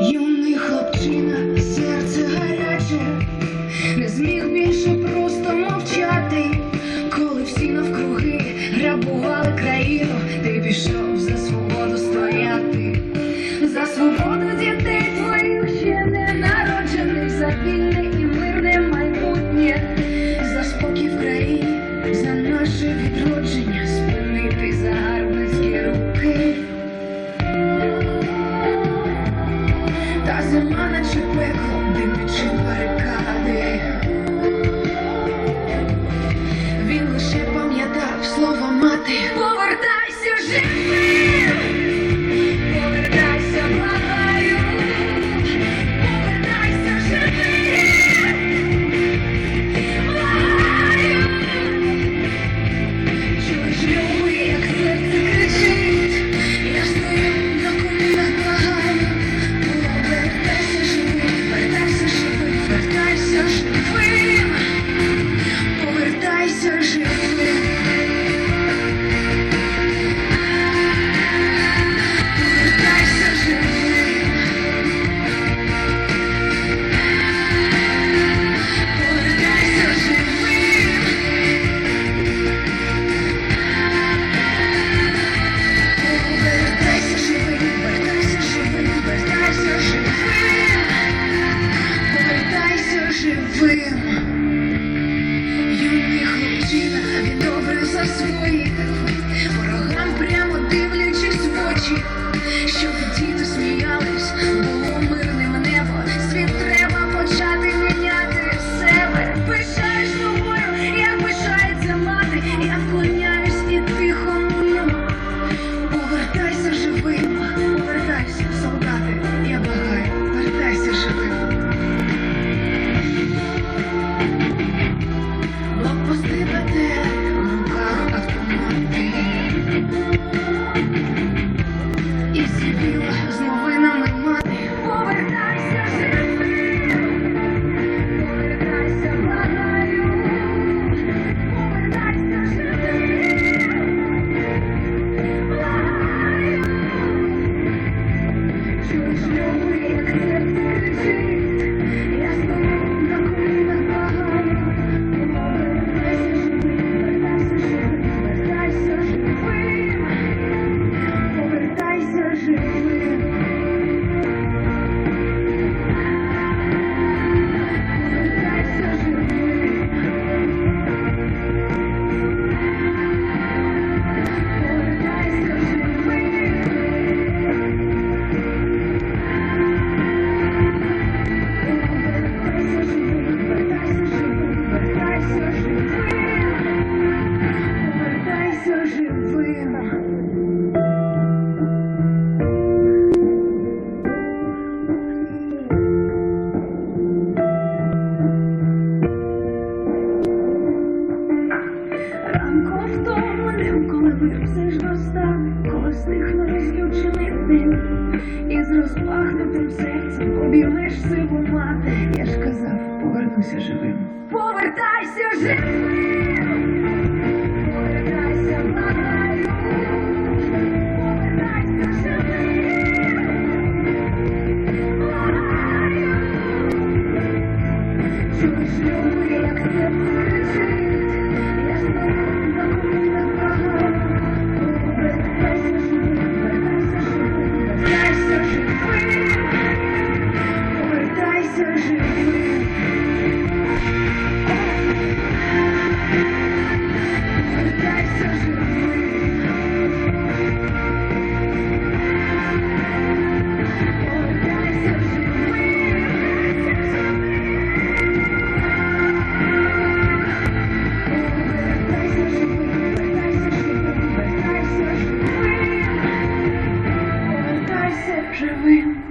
Юний хлопчина, серце гаряче, не зміг більше просто мовчати, коли всі навкруги грабували країну, ти пішов. vestida, em dobras as folhas. вина. Ранко втомленим, коли випсиш до стан, коли стихне розлючений дим, і з розпахнутим серцем обіймеш сиву. Я ж казав, повернуся живим. Повертайся живим! truly